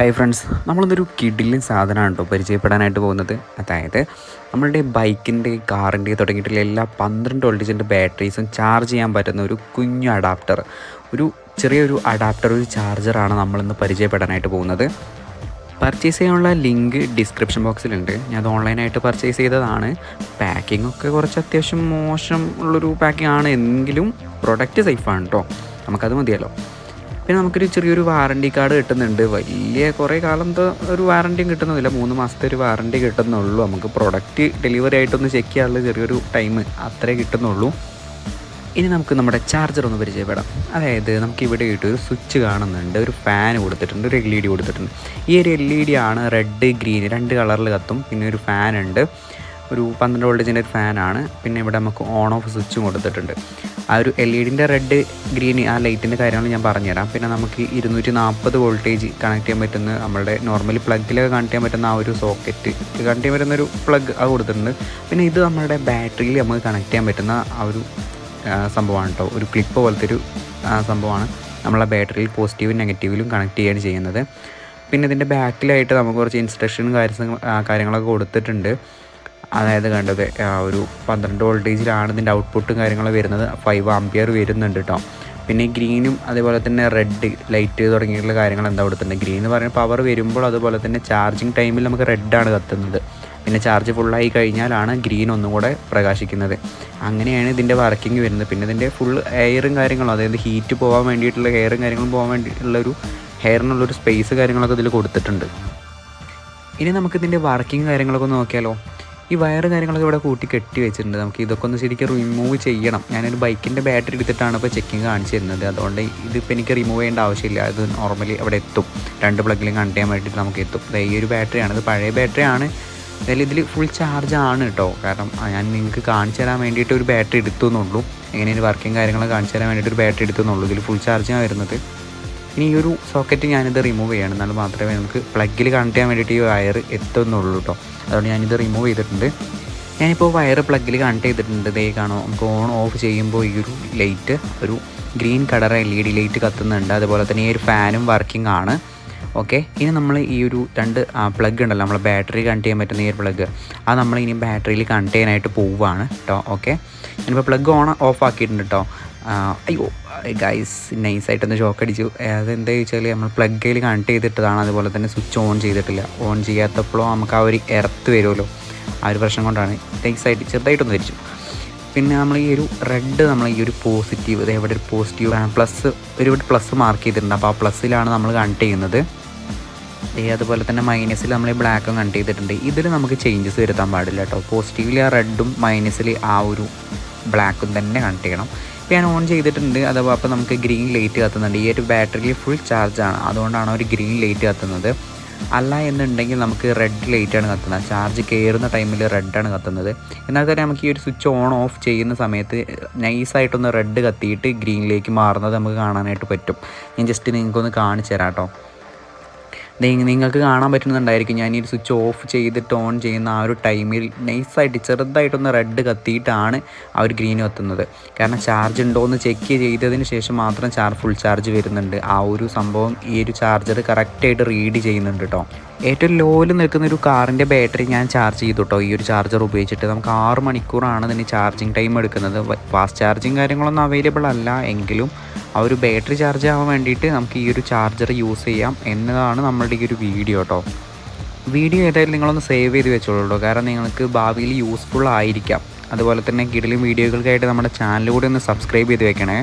Hi friends നമ്മളിന്നൊരു കിഡിലിൻ സാധനമാണ് കേട്ടോ പരിചയപ്പെടാനായിട്ട് പോകുന്നത്. അതായത് നമ്മളുടെ ബൈക്കിന്റെ കാറിന്റെ തുടങ്ങിയിട്ടുള്ള എല്ലാ പന്ത്രണ്ട് വോൾട്ടേജിന്റെ ബാറ്ററീസും ചാർജ് ചെയ്യാൻ പറ്റുന്ന ഒരു കുഞ്ഞു അഡാപ്റ്റർ. ഒരു ചെറിയൊരു അഡാപ്റ്റർ ഒരു ചാർജറാണ് നമ്മളിന്ന് പരിചയപ്പെടാനായിട്ട് പോകുന്നത്. പർച്ചേസ് ചെയ്യാനുള്ള ലിങ്ക് ഡിസ്ക്രിപ്ഷൻ ബോക്സിലുണ്ട്. ഞാൻ അത് ഓൺലൈനായിട്ട് പർച്ചേസ് ചെയ്തതാണ്. പാക്കിംഗ് ഒക്കെ കുറച്ച് അത്യാവശ്യം മോശം ഉള്ളൊരു പാക്കിംഗ് ആണ്. എങ്കിലും പ്രൊഡക്റ്റ് സേഫാണ് കേട്ടോ നമുക്കത് മതിയല്ലോ. പിന്നെ നമുക്കൊരു ചെറിയൊരു വാറണ്ടി കാർഡ് കിട്ടുന്നുണ്ട്. വലിയ കുറേ കാലം ഒരു വാറണ്ടിയും കിട്ടുന്നില്ല മൂന്ന് മാസത്തെ ഒരു വാറണ്ടി കിട്ടുന്നുള്ളൂ. നമുക്ക് പ്രൊഡക്റ്റ് ഡെലിവറി ആയിട്ടൊന്ന് ചെക്ക് ചെയ്യാനുള്ള ചെറിയൊരു ടൈം അത്രേ കിട്ടുന്നുള്ളൂ. ഇനി നമുക്ക് നമ്മുടെ ചാർജർ ഒന്ന് പരിചയപ്പെടാം. അതായത് നമുക്ക് ഇവിടെ ആയിട്ട് ഒരു സ്വിച്ച് കാണുന്നുണ്ട്. ഒരു ഫാൻ കൊടുത്തിട്ടുണ്ട്. ഒരു എൽ ഇ ഡി കൊടുത്തിട്ടുണ്ട്. ഈ ഒരു എൽ ഇ ഡി ആണ് റെഡ് ഗ്രീൻ രണ്ട് കളറിൽ കത്തും. പിന്നെ ഒരു ഫാൻ ഉണ്ട്. ഒരു പന്ത്രണ്ട് വോൾട്ടേജിന്റെ ഒരു ഫാനാണ്. പിന്നെ ഇവിടെ നമുക്ക് ഓൺ ഓഫ് സ്വിച്ചും കൊടുത്തിട്ടുണ്ട്. ആ ഒരു എൽ ഇ ഡിന്റെ റെഡ് ഗ്രീൻ ആ ലൈറ്റിന്റെ കാര്യങ്ങൾ ഞാൻ പറഞ്ഞുതരാം. പിന്നെ നമുക്ക് ഇരുന്നൂറ്റി നാൽപ്പത് വോൾട്ടേജ് കണക്ട് ചെയ്യാൻ പറ്റുന്ന നമ്മുടെ നോർമലി പ്ലഗിലൊക്കെ കണക്ട് ചെയ്യാൻ പറ്റുന്ന ആ ഒരു സോക്കറ്റ് കണക്ട് ചെയ്യാൻ പറ്റുന്ന ഒരു പ്ലഗ് അത് കൊടുത്തിട്ടുണ്ട്. പിന്നെ ഇത് നമ്മുടെ ബാറ്ററിയിൽ നമുക്ക് കണക്ട് ചെയ്യാൻ പറ്റുന്ന ആ ഒരു സംഭവമാണ് കേട്ടോ ഒരു ക്ലിപ്പ് പോലത്തെ ഒരു സംഭവമാണ് നമ്മളെ ബാറ്ററിയിൽ പോസിറ്റീവും നെഗറ്റീവിലും കണക്ട് ചെയ്യുകയാണ് ചെയ്യുന്നത്. പിന്നെ ഇതിന്റെ ബാക്കിലായിട്ട് നമുക്ക് കുറച്ച് ഇൻസ്ട്രക്ഷനും കാര്യ കാര്യങ്ങളൊക്കെ കൊടുത്തിട്ടുണ്ട്. അതായത് കണ്ടത് ഒരു പന്ത്രണ്ട് വോൾട്ടേജിലാണ് ഇതിന്റെ ഔട്ട്പുട്ടും കാര്യങ്ങളും വരുന്നത്. ഫൈവ് ആംപിയർ വരുന്നുണ്ട് കേട്ടോ പിന്നെ ഗ്രീനും അതേപോലെ തന്നെ റെഡ് ലൈറ്റ് തുടങ്ങിയിട്ടുള്ള കാര്യങ്ങൾ എന്താ കൊടുത്തിട്ടുണ്ട്? ഗ്രീൻ എന്ന് പറയുന്ന പവർ വരുമ്പോൾ അതുപോലെ തന്നെ ചാർജിങ് ടൈമിൽ നമുക്ക് റെഡാണ് കത്തുന്നത്. പിന്നെ ചാർജ് ഫുള്ളായി കഴിഞ്ഞാലാണ് ഗ്രീൻ ഒന്നും കൂടെ പ്രകാശിക്കുന്നത്. അങ്ങനെയാണ് ഇതിന്റെ വർക്കിംഗ് വരുന്നത്. പിന്നെ ഇതിന്റെ ഫുൾ എയറും കാര്യങ്ങളും അതായത് ഹീറ്റ് പോകാൻ വേണ്ടിയിട്ടുള്ള എയറും കാര്യങ്ങളും പോകാൻ വേണ്ടിയിട്ടുള്ള ഒരു ഹെയറിനുള്ളൊരു സ്പേസ് കാര്യങ്ങളൊക്കെ ഇതിൽ കൊടുത്തിട്ടുണ്ട്. ഇനി നമുക്കിതിന്റെ വർക്കിംഗ് കാര്യങ്ങളൊക്കെ നോക്കിയാലോ? ഈ വയറ് കാര്യങ്ങളൊക്കെ ഇവിടെ കൂട്ടി കെട്ടി വെച്ചിട്ടുണ്ട്. നമുക്ക് ഇതൊക്കെ ഒന്ന് ശരിക്കും റിമൂവ് ചെയ്യണം. ഞാനൊരു ബൈക്കിന്റെ ബാറ്ററി എടുത്തിട്ടാണ് ഇപ്പോൾ ചെക്കിങ് കാണിച്ചു തരുന്നത്. അതുകൊണ്ട് ഇതിപ്പോൾ എനിക്ക് റിമൂവ് ചെയ്യേണ്ട ആവശ്യമില്ല. അത് നോർമലി അവിടെ എത്തും. രണ്ട് പ്ലഗിലും കണക്ട് ചെയ്യാൻ വേണ്ടിയിട്ട് നമുക്ക് എത്തും. ഈ ഒരു ബാറ്ററിയാണ് ഇത് പഴയ ബാറ്ററിയാണ് എന്തായാലും ഇതിൽ ഫുൾ ചാർജ് ആണ് കേട്ടോ കാരണം ഞാൻ നിങ്ങൾക്ക് കാണിച്ചു തരാൻ വേണ്ടിയിട്ട് ഒരു ബാറ്ററി എടുത്തു എന്നുള്ളൂ. എങ്ങനെയാണ് വർക്കിംഗ് കാര്യങ്ങളൊക്കെ കാണിച്ചു തരാൻ വേണ്ടിയിട്ട് ഒരു ബാറ്ററി എടുത്തു എന്നുള്ളൂ. ഇതിൽ ഫുൾ ചാർജാണ് വരുന്നത്. ഇനി ഈ ഒരു സോക്കറ്റ് ഞാനിത് റിമൂവ് ചെയ്യണം. എന്നാൽ മാത്രമേ നമുക്ക് പ്ലഗിൽ കണക്ട് ചെയ്യാൻ വേണ്ടിയിട്ട് ഈ വയർ എത്തുന്നുള്ളൂ കേട്ടോ അതുകൊണ്ട് ഞാനിത് റിമൂവ് ചെയ്തിട്ടുണ്ട്. ഞാനിപ്പോൾ വയർ പ്ലഗിൽ കണക്ട് ചെയ്തിട്ടുണ്ട്. ദേ കാണോ നമുക്ക് ഓൺ ഓഫ് ചെയ്യുമ്പോൾ ഈ ഒരു ലൈറ്റ് ഒരു green colour L E D light കത്തുന്നുണ്ട്. അതുപോലെ തന്നെ ഈ ഒരു ഫാനും വർക്കിംഗ് ആണ്. ഓക്കെ ഇനി നമ്മൾ ഈ ഒരു രണ്ട് പ്ലഗ് ഉണ്ടല്ലോ. നമ്മളെ ബാറ്ററി കണക്ട് ചെയ്യാൻ പറ്റുന്ന ഈ ഒരു പ്ലഗ് അത് നമ്മൾ ഇനി ബാറ്ററിയിൽ കണക്ട് ചെയ്യാനായിട്ട് പോവുകയാണ് കേട്ടോ ഓക്കെ ഞാനിപ്പോൾ പ്ലഗ് ഓൺ ഓഫ് ആക്കിയിട്ടുണ്ട് കേട്ടോ അയ്യോ ഗൈസ് നൈസായിട്ടൊന്ന് ഷോക്ക് അടിച്ചു. അതെന്താ ചോദിച്ചാൽ നമ്മൾ പ്ലഗിൽ കണക്ട് ചെയ്തിട്ടതാണ് അതുപോലെ തന്നെ സ്വിച്ച് ഓൺ ചെയ്തിട്ടില്ല. ഓൺ ചെയ്യാത്തപ്പോഴോ നമുക്ക് ആ ഒരു എർത്ത് വരുമല്ലോ. ആ ഒരു പ്രശ്നം കൊണ്ടാണ്. നൈസായിട്ട് ചെറുതായിട്ടൊന്ന് ധരിച്ചു പിന്നെ നമ്മൾ ഈ ഒരു റെഡ് നമ്മൾ ഈ ഒരു പോസിറ്റീവ് ഇത് ഒരു പോസിറ്റീവ് പ്ലസ് ഒരു ഇവിടെ പ്ലസ് മാർക്ക് ചെയ്തിട്ടുണ്ട്. അപ്പോൾ ആ പ്ലസ്സിലാണ് നമ്മൾ കണക്ട് ചെയ്യുന്നത്. അതുപോലെ തന്നെ മൈനസിൽ നമ്മൾ ഈ ബ്ലാക്കും കണക്ട് ചെയ്തിട്ടുണ്ട്. ഇതിൽ നമുക്ക് ചേഞ്ചസ് വരുത്താൻ പാടില്ല കേട്ടോ. പോസിറ്റീവിൽ ആ റെഡും മൈനസിൽ ആ ഒരു ബ്ലാക്കും തന്നെ കണക്ട് ചെയ്യണം. ഇപ്പോൾ ഞാൻ ഓൺ ചെയ്തിട്ടുണ്ട്. അഥവാ അപ്പോൾ നമുക്ക് ഗ്രീൻ ലൈറ്റ് കത്തുന്നുണ്ട്. ഈ ഒരു ബാറ്ററിയിൽ ഫുൾ ചാർജാണ് അതുകൊണ്ടാണ് ഒരു ഗ്രീൻ ലൈറ്റ് കത്തുന്നത്. അല്ല എന്നുണ്ടെങ്കിൽ നമുക്ക് റെഡ് ലൈറ്റാണ് കത്തുന്നത്. ചാർജ് കയറുന്ന ടൈമിൽ റെഡാണ് കത്തുന്നത്. എന്നാൽ തന്നെ നമുക്ക് ഈ ഒരു സ്വിച്ച് ഓൺ ഓഫ് ചെയ്യുന്ന സമയത്ത് നൈസായിട്ടൊന്ന് റെഡ് കത്തിയിട്ട് ഗ്രീനിലേക്ക് മാറുന്നത് നമുക്ക് കാണാനായിട്ട് പറ്റും. ഞാൻ ജസ്റ്റ് നിങ്ങൾക്കൊന്ന് കാണിച്ചു തരാം കേട്ടോ. നിങ്ങൾക്ക് കാണാൻ പറ്റുന്നുണ്ടായിരിക്കും. ഞാൻ ഈ സ്വിച്ച് ഓഫ് ചെയ്തിട്ട് ഓൺ ചെയ്യുന്ന ആ ഒരു ടൈമിൽ നൈസായിട്ട് ചെറുതായിട്ടൊന്ന് റെഡ് കത്തിയിട്ടാണ് ആ ഒരു ഗ്രീൻ കത്തുന്നത്. കാരണം ചാർജ് ഉണ്ടോ എന്ന് ചെക്ക് ചെയ്തതിന് ശേഷം മാത്രം ചാർജ് ഫുൾ ചാർജ് വരുന്നുണ്ട്. ആ ഒരു സംഭവം ഈ ഒരു ചാർജർ കറക്റ്റായിട്ട് റീഡ് ചെയ്യുന്നുണ്ട് കേട്ടോ ഏറ്റവും ലോയിൽ നിൽക്കുന്ന ഒരു കാറിന്റെ ബാറ്ററി ഞാൻ ചാർജ് ചെയ്തു കേട്ടോ ഈ ഒരു ചാർജർ ഉപയോഗിച്ചിട്ട് നമുക്ക് ആറ് മണിക്കൂറാണ് ഇതിന് ചാർജിങ് ടൈം എടുക്കുന്നത്. ഫാസ്റ്റ് ചാർജിങ് കാര്യങ്ങളൊന്നും അവൈലബിൾ അല്ല. എങ്കിലും ആ ഒരു ബാറ്ററി ചാർജ് ആവാൻ വേണ്ടിയിട്ട് നമുക്ക് ഈ ഒരു ചാർജർ യൂസ് ചെയ്യാം എന്നതാണ് നമ്മളുടെ ഈ ഒരു വീഡിയോ കേട്ടോ. വീഡിയോ ഏതായാലും നിങ്ങളൊന്ന് സേവ് ചെയ്ത് വെച്ചോളൂ കാരണം നിങ്ങൾക്ക് ഭാവിയിൽ യൂസ്ഫുൾ ആയിരിക്കാം. അതുപോലെ തന്നെ കിടലും വീഡിയോകൾക്കായിട്ട് നമ്മുടെ ചാനൽ കൂടി ഒന്ന് സബ്സ്ക്രൈബ് ചെയ്ത് വെക്കണേ.